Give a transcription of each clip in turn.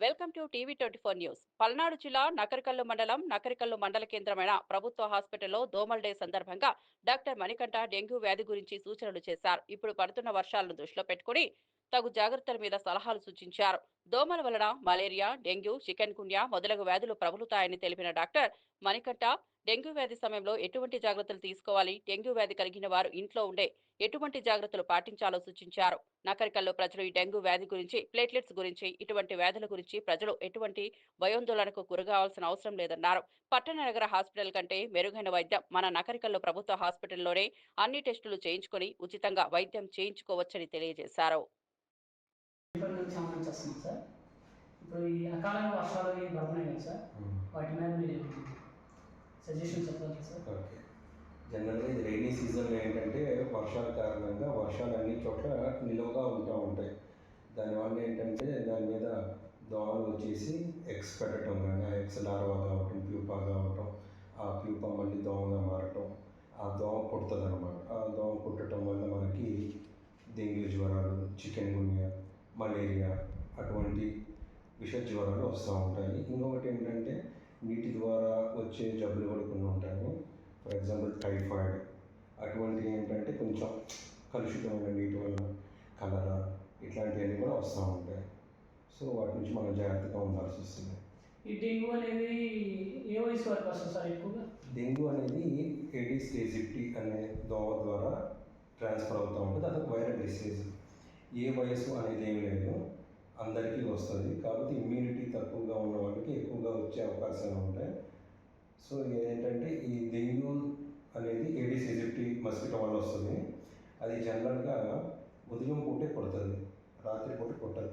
Welcome to TV twenty four news. Palnadu జిల్లా నకరికల్లు మండలం నకరికల్లు మండల కేంద్రమైన ప్రభుత్వ హాస్పిటల్లో దోమల్ డే సందర్భంగా డాక్టర్ మణికంఠ డెంగ్యూ వ్యాధి గురించి సూచనలు చేశారు. ఇప్పుడు పడుతున్న వర్షాలను దృష్టిలో పెట్టుకుని తగు జాగ్రత్తల మీద సలహాలు సూచించారు. దోమల వలన మలేరియా డెంగ్యూ చికెన్ గున్యా మొదలగు వ్యాధులు ప్రబలుతాయని తెలిపిన డాక్టర్ మణికంఠ డెంగ్యూ వ్యాధి సమయంలో ఎటువంటి జాగ్రత్తలు తీసుకోవాలి? డెంగ్యూ వ్యాధి కలిగిన వారు ఇంట్లో ఉండే ఎటువంటి జాగ్రత్తలు పాటించాలో సూచించారు. నకరికల్లో ప్రజలు ఈ డెంగ్యూ వ్యాధి గురించి ప్లేట్లెట్స్ గురించి ఇటువంటి వ్యాధుల గురించి ప్రజలు ఎటువంటి భయోందోళనకు గురగావాల్సిన అవసరం లేదన్నారు. పట్టణ నగర హాస్పిటల్ కంటే మెరుగైన వైద్యం మన నకరికల్లో ప్రభుత్వ హాస్పిటల్లోనే అన్ని టెస్టులు చేయించుకొని ఉచితంగా వైద్యం చేయించుకోవచ్చని తెలియజేశారు. నుంచి సంబంధించి వస్తున్నాం సార్. ఇప్పుడు ఈ వర్షాలు అవి పడుతున్నాయి కదా సార్ వాటి మీద మీరు సజెషన్ చెప్పగలరా సార్? ఓకే. జనరల్గా ఇది రైనీ సీజన్లో ఏంటంటే వర్షాల కారణంగా వర్షాలు అన్ని చోట్ల నిలువగా ఉంటూ ఉంటాయి. దానివల్ల ఏంటంటే దాని మీద దోమలు వచ్చేసి ఎగ్స్ పెట్టడం కానీ ఆ ఎగ్స్ లార్వా కావటం ప్యూపా కావటం ఆ ప్యూపా మళ్ళీ దోమగా మారటం ఆ దోమ కుడుతుంది అనమాట ఆ దోమ కుట్టడం వల్ల మనకి డెంగ్యూ జ్వరాలు చికెన్ గున్యా మలేరియా అటువంటి విష జ్వరాలు వస్తూ ఉంటాయి. ఇంకొకటి ఏంటంటే నీటి ద్వారా వచ్చే జబ్బులు కూడా కొన్ని ఉంటాయి. ఫర్ ఎగ్జాంపుల్ టైఫాయిడ్ అటువంటివి ఏంటంటే కొంచెం కలుషితమైన నీటి వల్ల కలరా ఇట్లాంటివన్నీ కూడా వస్తూ ఉంటాయి. సో వాటి నుంచి మనం జాగ్రత్తగా ఉండాల్సి వస్తుంది. ఈ డెంగ్యూ అనేది ఏ వయసు వరకు వస్తుంది సార్ ఎక్కువగా? డెంగ్యూ అనేది ఏడిస్ ఏజిప్టీ అనే దోమ ద్వారా ట్రాన్స్ఫర్ అవుతూ ఉంటుంది. అదొక వైరల్ డిసీజ్. ఏ వయసు అనేది ఏం లేదు. అందరికీ వస్తుంది. కాబట్టి ఇమ్యూనిటీ తక్కువగా ఉన్న వాళ్ళకి ఎక్కువగా వచ్చే అవకాశాలు ఉంటాయి. సో ఏంటంటే ఈ డెంగ్యూ అనేది ఏడిస్ ఎజిప్టీ మస్కిటో వల్ల వస్తుంది. అది జనరల్గా ఉదయం పూటే కొడుతుంది. రాత్రి పూట కొట్టదు.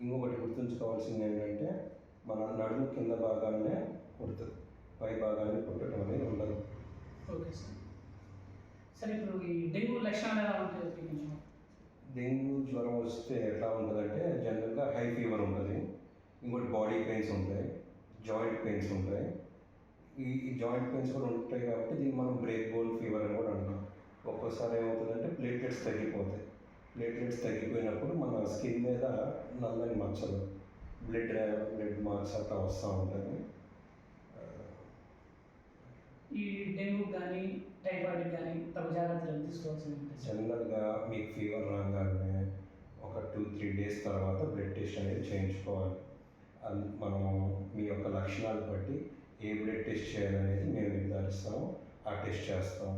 ఇంకొకటి గుర్తుంచుకోవాల్సింది ఏంటంటే మన నడుము కింద భాగాన్నే కొడుతుంది. పై భాగాన్ని కొట్టడం అనేది ఉండదు. Okay sir. సరే ఇప్పుడు ఈ డెంగ్యూ లక్షణాలు ఎలా ఉంటాయి కొంచెం డెంగ్యూ జ్వరం వస్తే ఎట్లా ఉంటుందంటే జనరల్గా హై ఫీవర్ ఉంటుంది ఇంకోటి బాడీ పెయిన్స్ ఉంటాయి జాయింట్ పెయిన్స్ ఉంటాయి. ఈ జాయింట్ పెయిన్స్ కూడా ఉంటాయి కాబట్టి దీన్ని మనం బ్రేక్ బోన్ ఫీవర్ అని కూడా అంటాం. ఒక్కోసారి ఏమవుతుందంటే ప్లేట్లెట్స్ తగ్గిపోతాయి. ప్లేట్లెట్స్ తగ్గిపోయినప్పుడు మన స్కిన్ మీద నల్లని మచ్చలు బ్లడ్ బ్లడ్ మార్క్స్ అట్లా వస్తూ ఉంటాయి. ఆ, ఈ డెంగ్యూ కానీ టైఫాయిడ్ కానీ తగు జాగ్రత్తలు తీసుకోవాల్సింది ఉంటుంది సార్ జనరల్గా మీకు ఫీవర్ రాగానే ఒక టూ త్రీ డేస్ తర్వాత బ్లడ్ టెస్ట్ అనేది చేయించుకోవాలి. అన్- మనము మీ యొక్క లక్షణాలు బట్టి ఏ బ్లడ్ టెస్ట్ చేయాలనేది మేము నిర్ధారిస్తాము ఆ టెస్ట్ చేస్తాం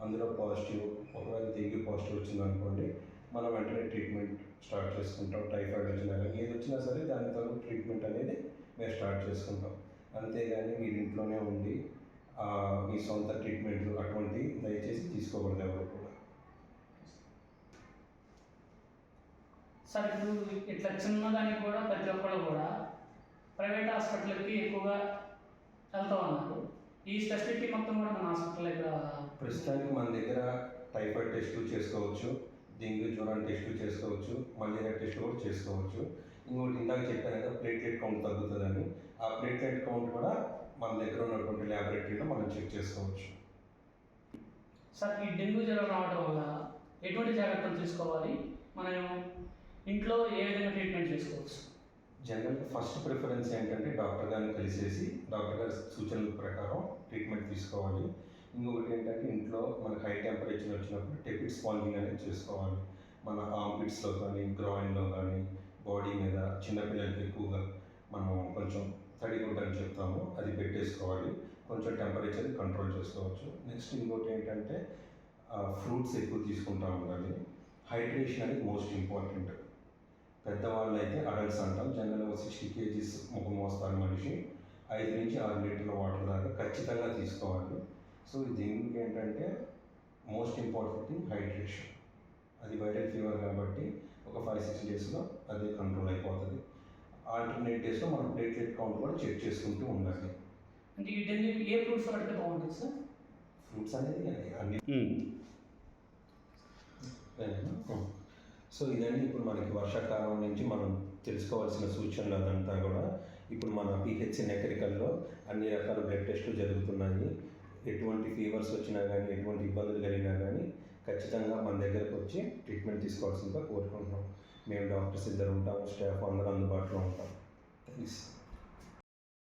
అందులో పాజిటివ్ ఒకవేళ తిరిగి పాజిటివ్ వచ్చిందనుకోండి మనం వెంటనే ట్రీట్మెంట్ స్టార్ట్ చేసుకుంటాం టైఫాయిడ్ వచ్చినా కానీ ఏది వచ్చినా సరే దాని తగు ట్రీట్మెంట్ అనేది మేము స్టార్ట్ చేసుకుంటాం. అంతేగాని మీరు ఇంట్లోనే ఉండి మీ సొంత ట్రీట్మెంట్లు అటువంటి దయచేసి తీసుకోకూడదు ఎవరు కూడా సార్ ఇప్పుడు ఇట్లా చిన్నదానికి కూడా ప్రతి ఒక్కళ్ళు కూడా ప్రైవేట్ హాస్పిటల్కి ఎక్కువగా వెళ్తా ఉన్నారు. ఈ ఫెసిలిటీ మొత్తం కూడా మన హాస్పిటల్ ఇక్కడ ప్రస్తుతానికి మన దగ్గర టైఫాయిడ్ టెస్టులు చేసుకోవచ్చు డెంగ్యూ జ్వరం టెస్టులు చేసుకోవచ్చు మలేరియా టెస్ట్ కూడా చేసుకోవచ్చు. ఇంకోటి ఇందాక చెప్పాను కదా ప్లేట్లెట్ కౌంట్ తగ్గుతుందని. ఆ ప్లేట్లెట్ కౌంట్ కూడా మన దగ్గర ఉన్నటువంటి ల్యాబొరేటరీలో మనం చెక్ చేసుకోవచ్చు. సార్ ఈ డెంగ్యూ జ్వరం రావడం వల్ల ఎటువంటి జాగ్రత్తలు తీసుకోవాలి? మనం ఇంట్లో ఏ విధంగా ట్రీట్మెంట్ చేసుకోవచ్చు? జనరల్గా ఫస్ట్ ప్రిఫరెన్స్ ఏంటంటే డాక్టర్ గారిని కలిసేసి డాక్టర్ గారి సూచనల ప్రకారం ట్రీట్మెంట్ తీసుకోవాలి. ఇంకొకటి ఏంటంటే ఇంట్లో మనకు హై టెంపరేచర్ వచ్చినప్పుడు టెపిడ్ స్పాంజింగ్ అనేది చేసుకోవాలి. మన ఆంపిట్స్లో కానీ గ్రాయిన్లో కానీ బాడీ మీద చిన్నపిల్లలకి ఎక్కువగా మనం కొంచెం తడిగుడ్డ అని చెప్తాము. అది పెట్టేసుకోవాలి. కొంచెం టెంపరేచర్ కంట్రోల్ చేసుకోవచ్చు. నెక్స్ట్ ఇంకోటి ఏంటంటే ఫ్రూట్స్ ఎక్కువ తీసుకుంటా ఉండాలి. హైడ్రేషన్ అనేది మోస్ట్ ఇంపార్టెంట్ పెద్దవాళ్ళు అయితే అడల్ట్స్ అంటాం. జనరల్గా సిక్స్టీ కేజీస్ ఒక మోస్తారు మనిషి. ఐదు నుంచి ఆరు లీటర్ల వాటర్ దాకా ఖచ్చితంగా తీసుకోవాలి. సో దీనికి ఏంటంటే మోస్ట్ ఇంపార్టెంట్ థింగ్ హైడ్రేషన్ అది వైరల్ ఫీవర్ కాబట్టి ఒక ఫైవ్ సిక్స్ డేస్లో అది కంట్రోల్ అయిపోతుంది. ఆల్టర్నేట్ డేస్లో మనం ప్లేట్లెట్ కౌంట్ కూడా చెక్ చేసుకుంటూ ఉండాలి. అంటే ఈ డెంగ్యూ ఏ ఫ్రూట్స్ పడితే బాగుంటుంది సార్? ఫ్రూట్స్ అనేది అన్ని సో ఇదండి ఇప్పుడు మనకి వర్షాకాలం నుంచి మనం తెలుసుకోవాల్సిన సూచనలు అదంతా కూడా. ఇప్పుడు మన పిహెచ్సి నెకరికల్లో అన్ని రకాల బ్లడ్ టెస్టులు జరుగుతున్నాయి. ఎటువంటి ఫీవర్స్ వచ్చినా కానీ ఎటువంటి ఇబ్బందులు కలిగినా కానీ ఖచ్చితంగా మన దగ్గరకు వచ్చి ట్రీట్మెంట్ తీసుకోవాల్సిందిగా కోరుకుంటున్నాం. మేము డాక్టర్స్ ఇద్దరు ఉంటాం స్టాఫ్ అందరూ అందుబాటులో ఉంటాం.